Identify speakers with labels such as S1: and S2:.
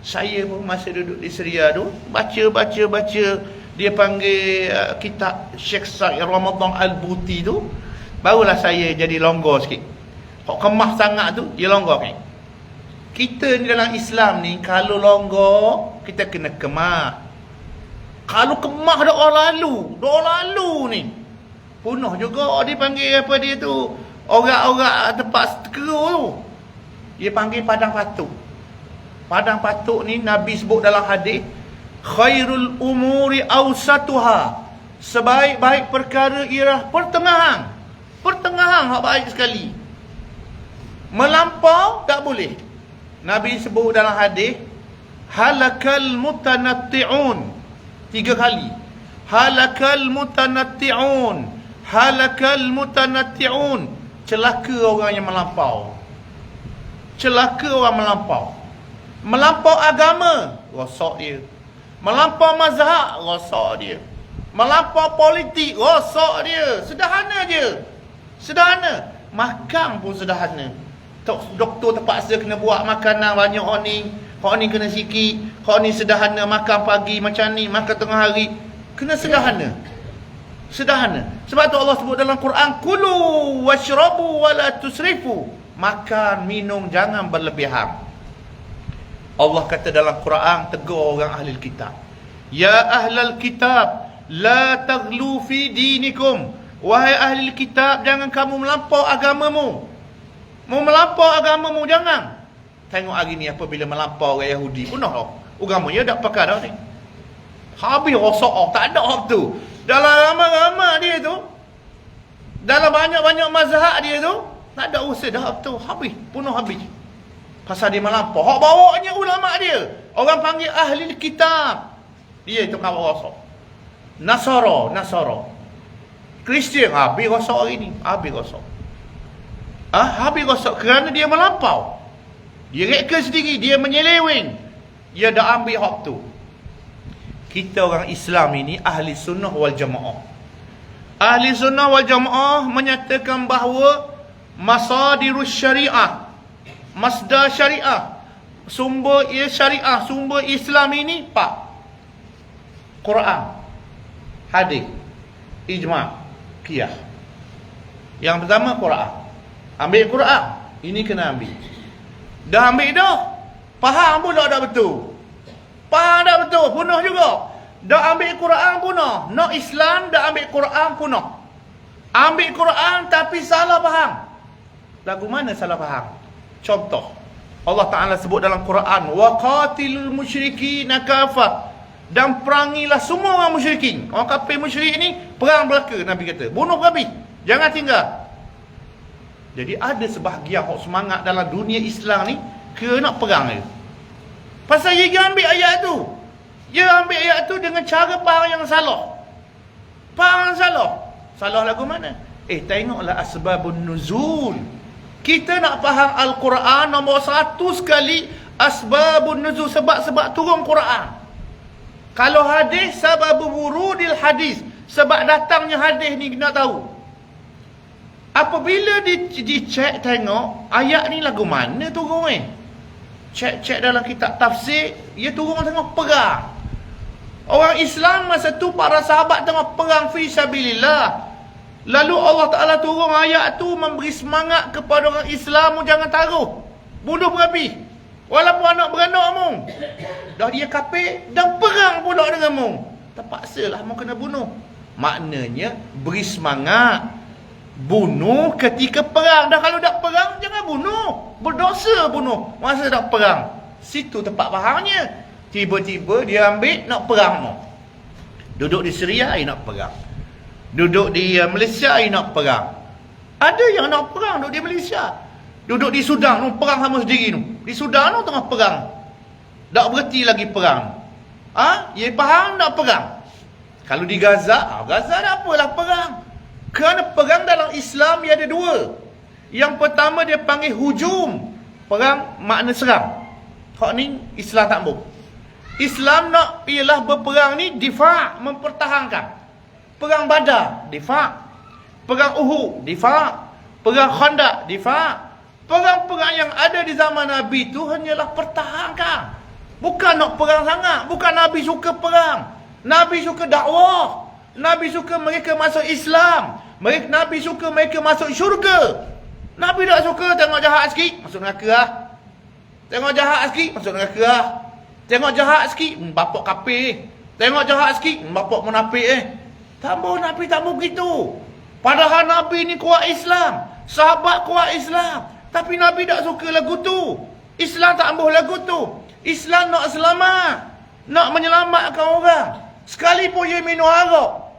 S1: Saya pun masa duduk di Seria tu baca baca baca dia panggil uh, kitab Syekh Sa'id Ramadan Al-Buti tu barulah saya jadi longgar sikit. Kok kemah sangat tu dia longgar kan. Kita ni dalam Islam ni kalau longgar kita kena kemah. Kalau kemah orang lalu, orang lalu ni. Punuh juga dia panggil apa dia tu orang-orang tempat keru tu. Dia panggil padang patuk. Padang patuk ni Nabi sebut dalam hadis khairul umuri awsatuha. Sebaik-baik perkara ialah pertengahan. Pertengahan hak baik sekali. Melampau tak boleh. Nabi sebut dalam hadis halakal mutanatti'un. Tiga kali. Halakal mutanatti'un. Halakal mutanatti'un. Celaka orang yang melampau. Celaka orang melampau. Melampau agama, rosak dia. Melampau mazhab, rosak dia. Melampau politik, rosak dia. Sederhana je. Sederhana. Makan pun sederhana. Doktor terpaksa kena buat makanan banyak orang ni. Orang ni kena sikit. Orang ni sederhana makan pagi macam ni, makan tengah hari. Kena sederhana. Sederhana. Sebab tu Allah sebut dalam Quran, "Kulu washrabu wa la tusrifu." Makan, minum jangan berlebihan. Allah kata dalam Quran tegur orang ahli kitab. Ya ahlal kitab, la taghlu fi dinikum. Wahai ahli kitab, jangan kamu melampau agamamu. Mau melampau agamamu jangan. Tengok hari ni apabila melampau orang Yahudi punah dah. Agamanya dak pakai dah ni. Habis rosak oh, tak ada hak tu. Dalam ramai-ramai dia tu, dalam banyak-banyak mazhab dia tu, tak ada usaha dah tu. Habis, punah habis. Pasal dia melampau. Hak bawanya ulama dia. Orang panggil ahli kitab. Dia itu kawan rosak. Nasara, Nasara. Kristian habis rosak hari ni. Habis rosak. Ah, habis rosak kerana dia melampau. Dia reka sendiri, dia menyeleweng. Dia dah ambil hak tu. Kita orang Islam ini ahli sunnah wal jamaah. Ahli sunnah wal jamaah menyatakan bahawa masadirus syariah, masdar syariah, sumber ia syariah, sumber Islam ini pak. Quran, hadis, ijma, qiyas. Yang pertama Quran. Ambil Quran. Ini kena ambil. Dah ambil dah. Faham pun dah betul. Faham dah betul. Punuh juga. Dah ambil Quran punah. Nak Islam dah ambil Quran punah. Ambil Quran tapi salah faham. Lagu mana salah faham? Contoh. Allah Ta'ala sebut dalam Quran. Wa qatilul musyrikina kafah. Dan perangilah semua orang musyrikin. Orang kafir musyrik ni perang belaka Nabi kata. Bunuh habis. Jangan tinggal. Jadi ada sebahagian hok semangat dalam dunia Islam ni ke nak perang dia. Pasal dia ambil ayat tu. Dia ambil ayat tu dengan cara faham yang salah. Yang salah. Salah lagu mana? Eh tengoklah asbabun nuzul. Kita nak faham Al-Quran nombor satu sekali asbabun nuzul sebab-sebab turun Quran. Kalau hadis sebab wurudil hadis sebab datangnya hadis ni kena tahu. Apabila di, dicek tengok ayat ni lagu mana turun eh? Cek-cek dalam kitab tafsir, ia turun tengah perang. Orang Islam masa tu para sahabat tengah perang fi sabilillah. Lalu Allah Taala turun ayat tu memberi semangat kepada orang Islam jangan taruh. Bunuh berapi. Walaupun anak beranak mung. Dah dia kafir dan perang pula dengan mung. Terpaksalah mung kena bunuh. Maknanya beri semangat bunuh ketika perang. Dah kalau tak perang, jangan bunuh. Berdosa bunuh masa tak perang. Situ tempat fahamnya. Tiba-tiba dia ambil nak perang no. Duduk di Syria, nak perang. Duduk di uh, Malaysia, dia nak perang. Ada yang nak perang duduk di Malaysia. Duduk di Sudan, no, perang sama sendiri. No. Di Sudan no, tengah perang. Tak berhenti lagi perang. Ah, ha? Ia faham nak perang. Kalau di Gaza, ah, Gaza dah apalah perang. Kerana perang dalam Islam ia ada dua. Yang pertama dia panggil hujum. Perang makna serang. Hak ni Islam tak mau. Islam nak ialah berperang ni difa' mempertahankan. Perang Badar, difa'. Perang Uhud, difa'. Perang Khandaq, difa'. Perang-perang yang ada di zaman Nabi tu hanyalah pertahankan. Bukan nak perang sangat. Bukan Nabi suka perang. Nabi suka dakwah. Nabi suka mereka masuk Islam. Mereka, Nabi suka mereka masuk syurga. Nabi tak suka tengok jahat sikit, masuk neraka lah. Tengok jahat sikit, masuk neraka lah. Tengok jahat sikit, hmm, bapak kapir. Tengok jahat sikit, hmm, bapak munafik eh. Tak mau Nabi tak mau begitu. Padahal Nabi ni kuat Islam. Sahabat kuat Islam. Tapi Nabi tak suka lagu tu. Islam tak ambuh lagu tu. Islam nak selamat. Nak menyelamatkan orang. Sekalipun dia minum arak.